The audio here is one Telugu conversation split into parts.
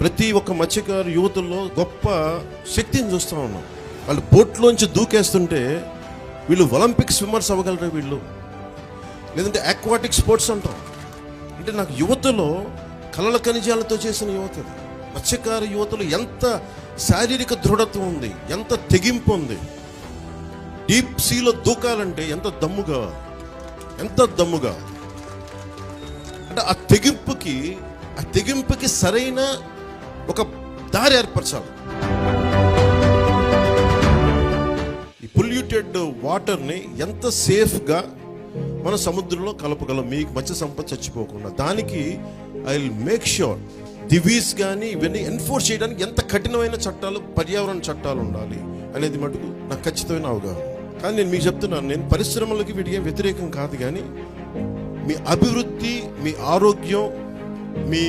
ప్రతి ఒక్క మత్స్యకారు యువతుల్లో గొప్ప శక్తిని చూస్తూ ఉన్నాం. వాళ్ళు బోట్లోంచి దూకేస్తుంటే వీళ్ళు ఒలింపిక్ స్విమ్మర్స్ అవ్వగలరు వీళ్ళు? లేదంటే అక్వాటిక్ స్పోర్ట్స్ అంటాం. అంటే నాకు యువతలో కలల ఖనిజాలతో చేసిన యువత మత్స్యకారు మత్స్యకార యువతలో ఎంత శారీరక దృఢత్వం ఉంది ఎంత తెగింపు ఉంది. డీప్ సీలో దూకాలంటే ఎంత దమ్ముగా ఎంత దమ్ముగా. అంటే ఆ తెగింపుకి ఆ తెగింపుకి సరైన ఒక దారి ఏర్పరచాలి. ఈ పొల్యూటెడ్ వాటర్ని ఎంత సేఫ్గా మన సముద్రంలో కలపగలం మీకు మత్స్య సంపద చచ్చిపోకుండా. దానికి I will make sure Divis కానీ ఇవన్నీ ఎన్ఫోర్స్ చేయడానికి ఎంత కఠినమైన చట్టాలు పర్యావరణ చట్టాలు ఉండాలి అనేది మటుకు నాకు ఖచ్చితమైన అవగాహన. కానీ నేను మీకు చెప్తున్నాను నేను పరిశ్రమలకి వీటికి వ్యతిరేకం కాదు కానీ మీ అభివృద్ధి మీ ఆరోగ్యం మీ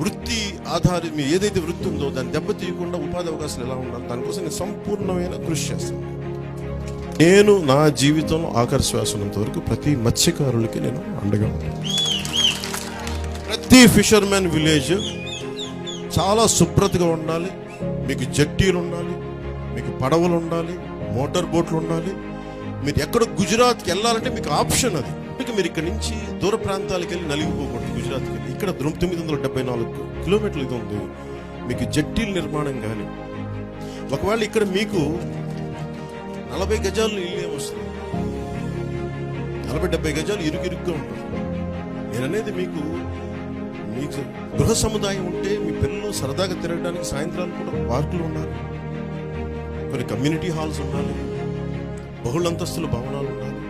వృత్తి ఆధారం మీ ఏదైతే వృత్తి ఉందో దాన్ని దెబ్బతీయకుండా ఉపాధి అవకాశాలు ఎలా ఉండాలి దానికోసం నేను సంపూర్ణమైన కృషి చేస్తాను. నేను నా జీవితంలో ఆఖరి వరకు ప్రతి మత్స్యకారులకి నేను అండగా ప్రతి ఫిషర్మెన్ విలేజ్ చాలా శుభ్రతగా ఉండాలి. మీకు జట్టీలు ఉండాలి మీకు పడవలు ఉండాలి మోటార్ బోట్లు ఉండాలి. మీరు ఎక్కడ గుజరాత్కి వెళ్ళాలంటే మీకు ఆప్షన్ అది. ఇక మీరు ఇక్కడ నుంచి దూర ప్రాంతాలకు వెళ్ళి నలిగిపోకూడదు గుజరాత్కి వెళ్ళి. ఇక్కడ తొమ్మిది వందల డెబ్బై నాలుగు కిలోమీటర్లు ఇది ఉంది. మీకు జట్టీల నిర్మాణం కానీ. ఒకవేళ ఇక్కడ మీకు నలభై గజాలు ఇల్లు ఏమొస్తుంది నలభై డెబ్బై గజాలు ఇరుగిరుగ్గా ఉంటుంది నేననేది మీకు మీకు గృహ సముదాయం ఉంటే మీ పిల్లలు సరదాగా తిరగడానికి సాయంత్రాలు కూడా పార్కులు ఉండాలి. కొన్ని కమ్యూనిటీ హాల్స్ ఉండాలి. బహుళంతస్తుల భవనాలు ఉండాలి.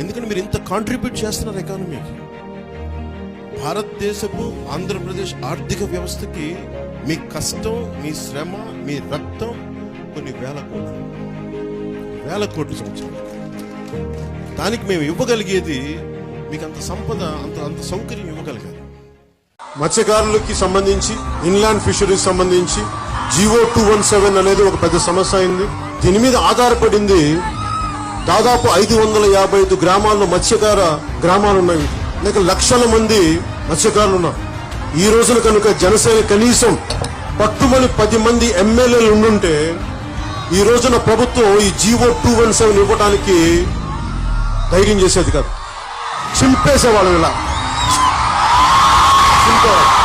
ఎందుకంటే మీరు ఇంత కాంట్రిబ్యూట్ చేస్తున్నారు ఎకానమీకి భారతదేశపు ఆంధ్రప్రదేశ్ ఆర్థిక వ్యవస్థకి మీ కష్టం మీ శ్రమ మీ రక్తం కొన్ని వేల కోట్లు. వేల కోట్ల సంవత్సరాలు దానికి మేము ఇవ్వగలిగేది మీకు అంత సంపద అంత అంత సౌకర్యం ఇవ్వగలిగారు. మత్స్యకారులకి సంబంధించి ఇన్లాండ్ ఫిషరీస్ సంబంధించి జివో టూ వన్ సెవెన్ అనేది ఒక పెద్ద సమస్య అయింది. దీని మీద ఆధారపడింది దాదాపు ఐదు వందల యాభై ఐదు గ్రామాల్లో మత్స్యకార గ్రామాలు ఉన్నాయి లేక లక్షల మంది మత్స్యకారులు ఉన్నారు ఈ రోజున కనుక జనసేన కనీసం పట్టుమని పది మంది ఎమ్మెల్యేలు ఉండుంటే ఈ రోజున ప్రభుత్వం ఈ జీవో టూ వన్ సెవెన్ ఇవ్వడానికి ధైర్యం చేసేది కాదు. చింపేసేవాళ్ళు ఇలా. చింపేవాళ్ళు.